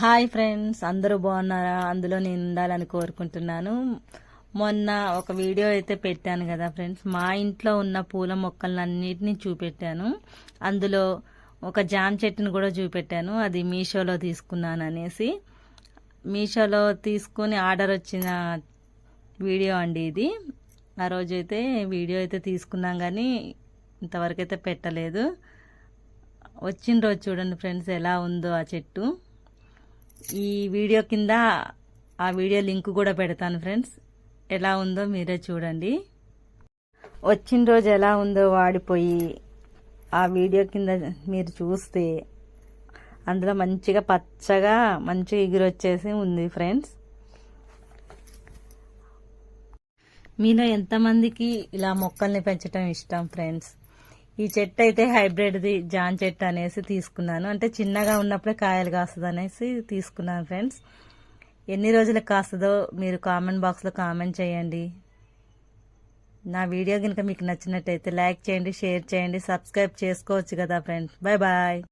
Hi friends అందరూ బాగున్నారా? అందులో నేను ఉండాలని కోరుకుంటున్నాను. మొన్న ఒక వీడియో అయితే పెట్టాను కదా ఫ్రెండ్స్. మా ఇంట్లో ఉన్న పూల మొక్కలన్నిటిని చూపెట్టాను. అందులో ఒక జామ్ చెట్టును కూడా చూపెట్టాను. అది మీషోలో తీసుకున్నాను అనేసి. మీషోలో తీసుకుని ఆర్డర్ వచ్చిన వీడియో అండి ఇది. ఆ రోజు అయితే వీడియో అయితే తీసుకున్నాం కానీ ఇంతవరకు అయితే పెట్టలేదు. వచ్చిన రోజు చూడండి ఫ్రెండ్స్ ఎలా ఉందో ఆ చెట్టు. ఈ వీడియో కింద ఆ వీడియో లింక్ కూడా పెడతాను ఫ్రెండ్స్. ఎలా ఉందో మీరే చూడండి. వచ్చిన రోజు ఎలా ఉందో వాడిపోయి ఆ వీడియో కింద మీరు చూస్తే అందులో మంచిగా పచ్చగా మంచిగా ఎగురొచ్చేసి ఉంది ఫ్రెండ్స్. మీలో ఎంతమందికి ఇలా మొక్కల్ని పెంచడం ఇష్టం ఫ్రెండ్స్? ఈ చెట్టు అయితే హైబ్రిడ్ది జాన్ చెట్టు అనేసి తీసుకున్నాను. అంటే చిన్నగా ఉన్నప్పుడే కాయలు కాస్తుంది అనేసి తీసుకున్నాను ఫ్రెండ్స్. ఎన్ని రోజులకు కాస్తుందో మీరు కామెంట్ బాక్స్లో కామెంట్ చేయండి. నా వీడియో కనుక మీకు నచ్చినట్టయితే లైక్ చేయండి షేర్ చేయండి సబ్స్క్రైబ్ చేసుకోవచ్చు కదా ఫ్రెండ్స్. Bye bye.